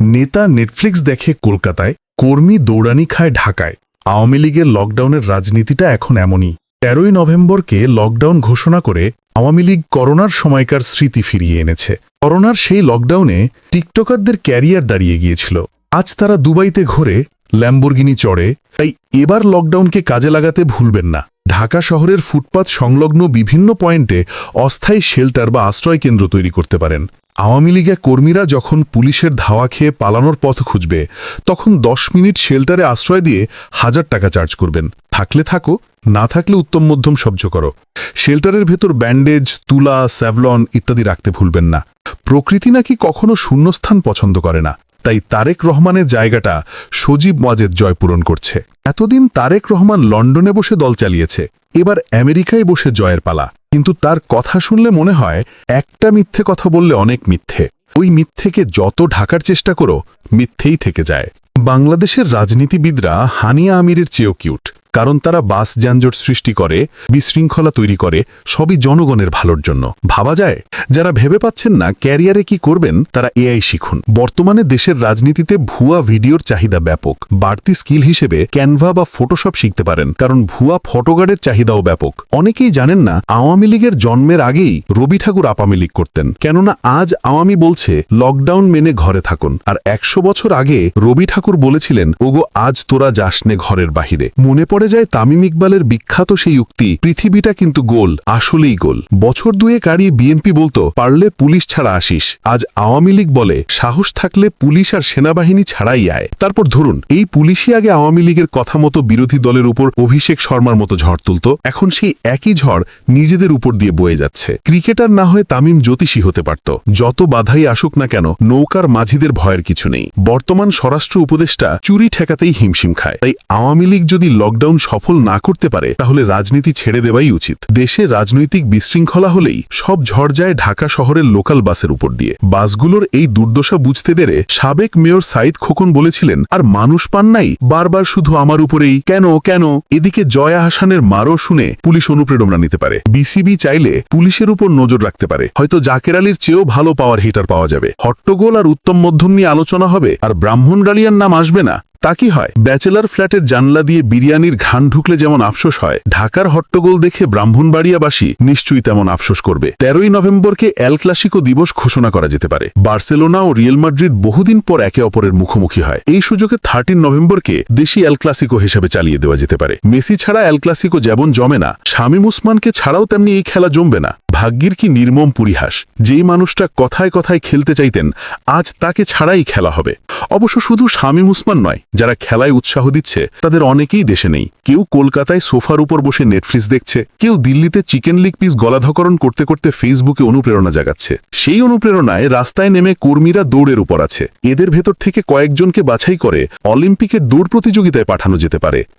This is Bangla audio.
নেতা নেটফ্লিক্স দেখে কলকাতায়, কর্মী দৌড়ানি খায় ঢাকায়। আওয়ামী লীগের লকডাউনের রাজনীতিটা এখন এমনই। তেরোই নভেম্বরকে লকডাউন ঘোষণা করে আওয়ামী লীগ করোনার সময়কার স্মৃতি ফিরিয়ে এনেছে। করোনার সেই লকডাউনে টিকটকারদের ক্যারিয়ার দাঁড়িয়ে গিয়েছিল। আজ তারা দুবাইতে ঘোরে, ল্যাম্বরগিনি চড়ে, তাই এবার লকডাউনকে কাজে লাগাতে ভুলবেন না। ঢাকা শহরের ফুটপাত সংলগ্ন বিভিন্ন পয়েন্টে অস্থায়ী শেল্টার বা আশ্রয় কেন্দ্র তৈরি করতে পারেন। আওয়ামী লীগের কর্মীরা যখন পুলিশের ধাওয়া খেয়ে পালানোর পথ খুঁজবে, তখন দশ মিনিট শেল্টারে আশ্রয় দিয়ে হাজার টাকা চার্জ করবেন। থাকলে থাকো, না থাকলে উত্তম মধ্যম সহ্য করো। শেল্টারের ভেতর ব্যান্ডেজ, তুলা, স্যাভলন ইত্যাদি রাখতে ভুলবেন না। প্রকৃতি নাকি কখনো শূন্যস্থান পছন্দ করে না। তাই তারেক রহমানের জায়গাটা সজীব ওয়াজেদ জয় পূরণ করছে। এতদিন তারেক রহমান লন্ডনে বসে দল চালিয়েছে, এবার আমেরিকায় বসে জয়ের পালা। কিন্তু তার কথা শুনলে মনে হয়, একটা মিথ্যে কথা বললে অনেক মিথ্যে। ওই মিথ্যেকে যত ঢাকার চেষ্টা করো, মিথ্যেই থেকে যায়। বাংলাদেশের রাজনীতিবিদরা হানিয়া আমিরের চেয়েও কিউট কারণ তারা বাস যানজট সৃষ্টি করে, বিশৃঙ্খলা তৈরি করে, সবই জনগণের ভালোর জন্য। ভাবা যায়? যারা ভেবে পাচ্ছেন না ক্যারিয়ারে কি করবেন, তারা এআই শিখুন। বর্তমানে দেশের রাজনীতিতে ভুয়া ভিডিওর চাহিদা ব্যাপক। বাড়তি স্কিল হিসেবে ক্যানভা বা ফটোশপ শিখতে পারেন, কারণ ভুয়া ফটোগার্ডের চাহিদাও ব্যাপক। অনেকেই জানেন না, আওয়ামী লীগের জন্মের আগেই রবি ঠাকুর আপামি লীগ করতেন। কেননা আজ আওয়ামী বলছে, লকডাউন মেনে ঘরে থাকুন। আর একশো বছর আগে রবি ঠাকুর বলেছিলেন, ওগো, আজ তোরা যাসনে ঘরের বাহিরে। মনে পড়ে যায় তামিম ইকবালের বিখ্যাত সেই উক্তি, পৃথিবীটা কিন্তু গোল, আসলেই গোল। বছর দুয়ে আড়িয়ে বিএনপি বলতো, পারলে পুলিশ ছাড়া আসিস। আজ আওয়ামী লীগ বলে, সাহস থাকলে পুলিশ আর সেনাবাহিনী ছাড়াই আয়। তারপর ধরুন, এই পুলিশই আগে আওয়ামী লীগের কথা মতো বিরোধী দলের উপর অভিষেক শর্মার মতো ঝড় তুলত। এখন সেই একই ঝড় নিজেদের উপর দিয়ে বয়ে যাচ্ছে। ক্রিকেটার না হয়ে তামিম জ্যোতিষী হতে পারত। যত বাধাই আসুক না কেন, নৌকার মাঝিদের ভয়ের কিছু নেই। বর্তমান স্বরাষ্ট্র উপদেষ্টা চুরি ঠেকাতেই হিমশিম খায়। তাই আওয়ামী লীগ যদি লকডাউন সফল না করতে পারে, তাহলে রাজনীতি ছেড়ে দেওয়াই উচিত। দেশে রাজনৈতিক বিশৃঙ্খলা হলেই সব ঝড় যায় ঢাকা শহরের লোকাল বাসের উপর দিয়ে। বাসগুলোর এই দুর্দশা বুঝতে দেরে সাবেক মেয়র সাইদ খোকন বলেছিলেন, আর মানুষ পান নাই, বারবার শুধু আমার উপরেই। কেন কেন? এদিকে জয়া হাসানের মারও শুনে পুলিশ অনুপ্রেরণা নিতে পারে। বিসিবি চাইলে পুলিশের উপর নজর রাখতে পারে। হয়তো জাকের আলীর চেয়েও ভালো পাওয়ার হিটার পাওয়া যাবে। হট্টগোল আর উত্তম মধ্যম নিয়ে আলোচনা হবে, আর ব্রাহ্মণ ব্রাহ্মণগালিয়ার নাম আসবে না। তা কি হয়? ব্যাচেলার ফ্ল্যাটের জানলা দিয়ে বিরিয়ানির ঘান ঢুকলে যেমন আফসোস হয়, ঢাকার হট্টগোল দেখে ব্রাহ্মণবাড়িয়াবাসী নিশ্চয়ই তেমন আফসোস করবে। তেরোই নভেম্বরকে এল ক্লাসিকো দিবস ঘোষণা করা যেতে পারে। বার্সেলোনা ও রিয়েল মাদ্রিদ বহুদিন পর একে অপরের মুখোমুখি হয়। এই সুযোগে থার্টিন নভেম্বরকে দেশি এল ক্লাসিকো হিসেবে চালিয়ে দেওয়া যেতে পারে। মেসি ছাড়া এল ক্লাসিকো যেমন জমে না, শামীম উসমানকে ছাড়াও তেমনি এই খেলা জমবে না। ভাগ্যের কি নির্মম পরিহাস? যেই মানুষটা কথায় কথায় খেলতে চাইতেন, আজ তাকে ছাড়াই খেলা হবে। অবশ্য শুধু শামীম উসমান নয়, যারা খেলায় উৎসাহ দিচ্ছে, তাদের অনেকেই দেশে নেই। কেউ কলকাতায় সোফার উপর বসে নেটফ্লিক্স দেখছে, কেউ দিল্লিতে চিকেন লিগ পিস গলাধকরণ করতে করতে ফেসবুকে অনুপ্রেরণা জাগাচ্ছে। সেই অনুপ্রেরণায় রাস্তায় নেমে কর্মীরা দৌড়ের উপর আছে। এদের ভেতর থেকে কয়েকজনকে বাছাই করে অলিম্পিকের দৌড় প্রতিযোগিতায় পাঠানো যেতে পারে।